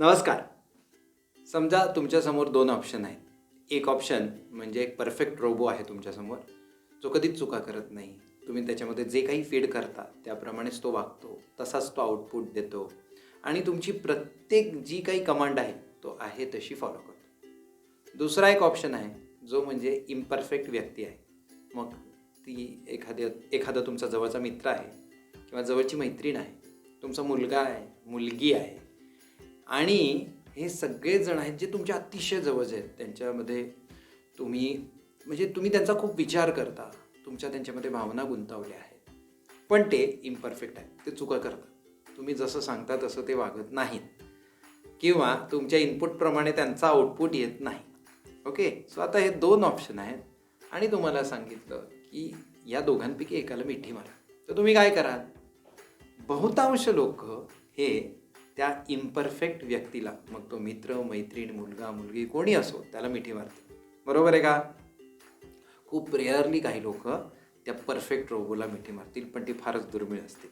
नमस्कार. समजा तुमच्यासमोर दोन ऑप्शन आहेत. एक ऑप्शन म्हणजे एक परफेक्ट रोबो आहे तुमच्यासमोर जो कधीच चुका करत नाही. तुम्ही त्याच्यामध्ये जे काही फीड करता त्याप्रमाणेच तो वागतो. तसाच तो आउटपुट देतो. आणि तुमची प्रत्येक जी काही कमांड आहे तो आहे तशी फॉलो करतो. दुसरा एक ऑप्शन आहे जो म्हणजे इम्परफेक्ट व्यक्ती आहे. मग ती एखाद्या एखादा तुमचा जवळचा मित्र आहे किंवा जवळची मैत्रीण आहे. तुमचा मुलगा आहे मुलगी आहे. आणि हे सगळेजण आहेत जे तुमच्या अतिशय जवळचे आहेत. त्यांच्यामध्ये तुम्ही म्हणजे तुम्ही त्यांचा खूप विचार करता. तुमच्या त्यांच्यामध्ये भावना गुंतवल्या आहेत. पण ते इम्परफेक्ट आहेत. ते चुका करतात. तुम्ही जसं सांगता तसं ते वागत नाहीत. किंवा तुमच्या इनपुटप्रमाणे त्यांचा आउटपुट येत नाही. ओके सो आता हे दोन ऑप्शन आहेत. आणि तुम्हाला सांगितलं की या दोघांपैकी एकाला मिठी मारा. तर तुम्ही काय कराल? बहुतांश लोक हे त्या इम्परफेक्ट व्यक्तीला. मग तो मित्र मैत्रीण मुलगा मुलगी कोणी असो त्याला मिठी मारते. बरोबर आहे का? खूप रेअरली काही लोक त्या परफेक्ट रोबोला मिठी मारतील पण ती फारच दुर्मिळ असतील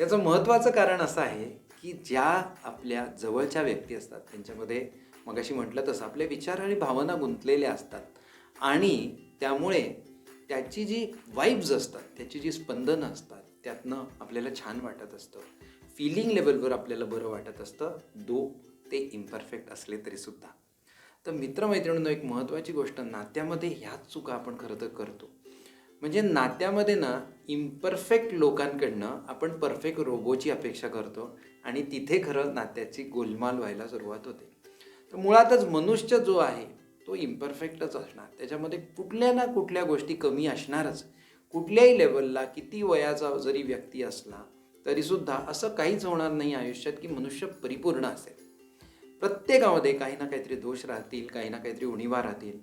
याचं महत्त्वाचं कारण असं आहे की ज्या आपल्या जवळच्या व्यक्ती असतात त्यांच्यामध्ये मगाशी म्हटलं तसं आपले विचार आणि भावना गुंतलेल्या असतात. आणि त्यामुळे त्याची जी वाईब्स असतात त्याची जी स्पंदनं असतात त्यातनं आपल्याला छान वाटत असतं. फिलिंग लेवलवर आपल्याला बरं वाटत असतं दो ते इम्परफेक्ट असले तरीसुद्धा तर मित्रमैत्रिणींनो एक महत्त्वाची गोष्ट नात्यामध्ये ह्याच चुका आपण खरं तर करतो. म्हणजे नात्यामध्ये ना इम्परफेक्ट लोकांकडनं आपण परफेक्ट रोबोची अपेक्षा करतो आणि तिथे खरं नात्याची गोलमाल व्हायला सुरुवात होते. तर मुळातच मनुष्य जो आहे तो इम्परफेक्टच असणार. त्याच्यामध्ये कुठल्या ना कुठल्या गोष्टी कमी असणारच. कुठल्याही लेवलला किती वयाचा जरी व्यक्ती असला तरीसुद्धा असं काहीच होणार नाही आयुष्यात की मनुष्य परिपूर्ण असेल. प्रत्येकामध्ये काही ना काहीतरी दोष राहतील काही ना काहीतरी उणीवा राहतील.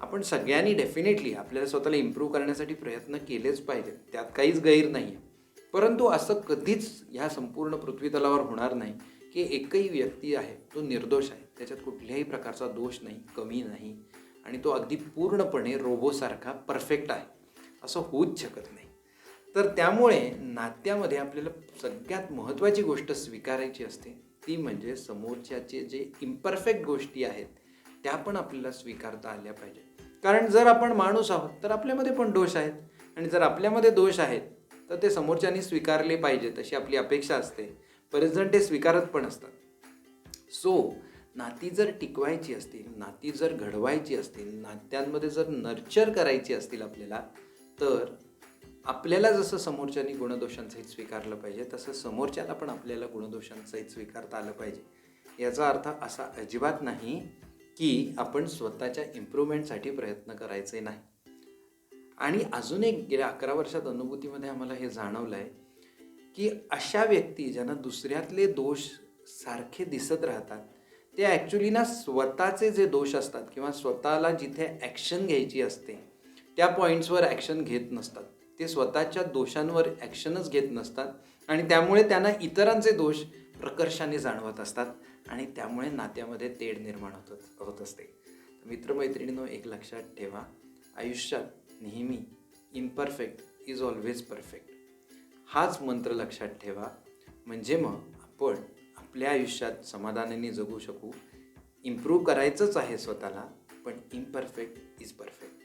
आपण सगळ्यांनी डेफिनेटली आपल्याला स्वतःला इम्प्रूव्ह करण्यासाठी प्रयत्न केलेच पाहिजेत. त्यात काहीच गैर नाही आहे परंतु असं कधीच ह्या संपूर्ण पृथ्वीतलावर होणार नाही की एकही व्यक्ती आहे तो निर्दोष आहे. त्याच्यात कुठल्याही प्रकारचा दोष नाही कमी नाही आणि तो अगदी पूर्णपणे रोबोसारखा परफेक्ट आहे. असं होऊच शकत नाही. तर त्यामुळे नात्यामध्ये आपल्याला सगळ्यात महत्त्वाची गोष्ट स्वीकारायची असते. ती म्हणजे समोरच्याचे जे इम्परफेक्ट गोष्टी आहेत त्या पण आपल्याला स्वीकारता आल्या पाहिजे कारण जर आपण माणूस आहोत तर आपल्यामध्ये पण दोष आहेत. आणि जर आपल्यामध्ये दोष आहेत तर ते समोरच्यानी स्वीकारले पाहिजेत अशी आपली अपेक्षा असते. बरेच जण ते स्वीकारत पण असतात. सो नाती जर टिकवायची असतील नाती जर घडवायची असतील नात्यांमध्ये जर नर्चर करायची असतील आपल्याला तर आपल्याला जसं समोरच्यानी गुणदोषांसहित स्वीकारलं पाहिजे तसं समोरच्याला पण आपल्याला गुणदोषांसहित स्वीकारता आलं पाहिजे. याचा अर्थ असा अजिबात नाही की आपण स्वतःच्या इम्प्रूव्हमेंटसाठी प्रयत्न करायचे नाही. आणि अजून एक गेल्या अकरा वर्षात अनुभूतीमध्ये आम्हाला हे जाणवलं आहे की अशा व्यक्ती ज्यांना दुसऱ्यातले दोष सारखे दिसत राहतात ते ॲक्च्युली ना स्वतःचे जे दोष असतात किंवा स्वतःला जिथे ॲक्शन घ्यायची असते त्या पॉईंट्सवर ॲक्शन घेत नसतात. ते स्वतःच्या दोषांवर ॲक्शनच घेत नसतात आणि त्यामुळे त्यांना इतरांचे दोष प्रकर्षाने जाणवत असतात आणि त्यामुळे नात्यामध्ये तेढ निर्माण होत होत असते. मित्रमैत्रिणींनो एक लक्षात ठेवा. आयुष्यात नेहमी इम्परफेक्ट इज ऑलवेज परफेक्ट हाच मंत्र लक्षात ठेवा. म्हणजे मग आपण आपल्या आयुष्यात समाधानाने जगू शकू. इम्प्रूव्ह करायचंच आहे स्वतःला पण इम्परफेक्ट इज परफेक्ट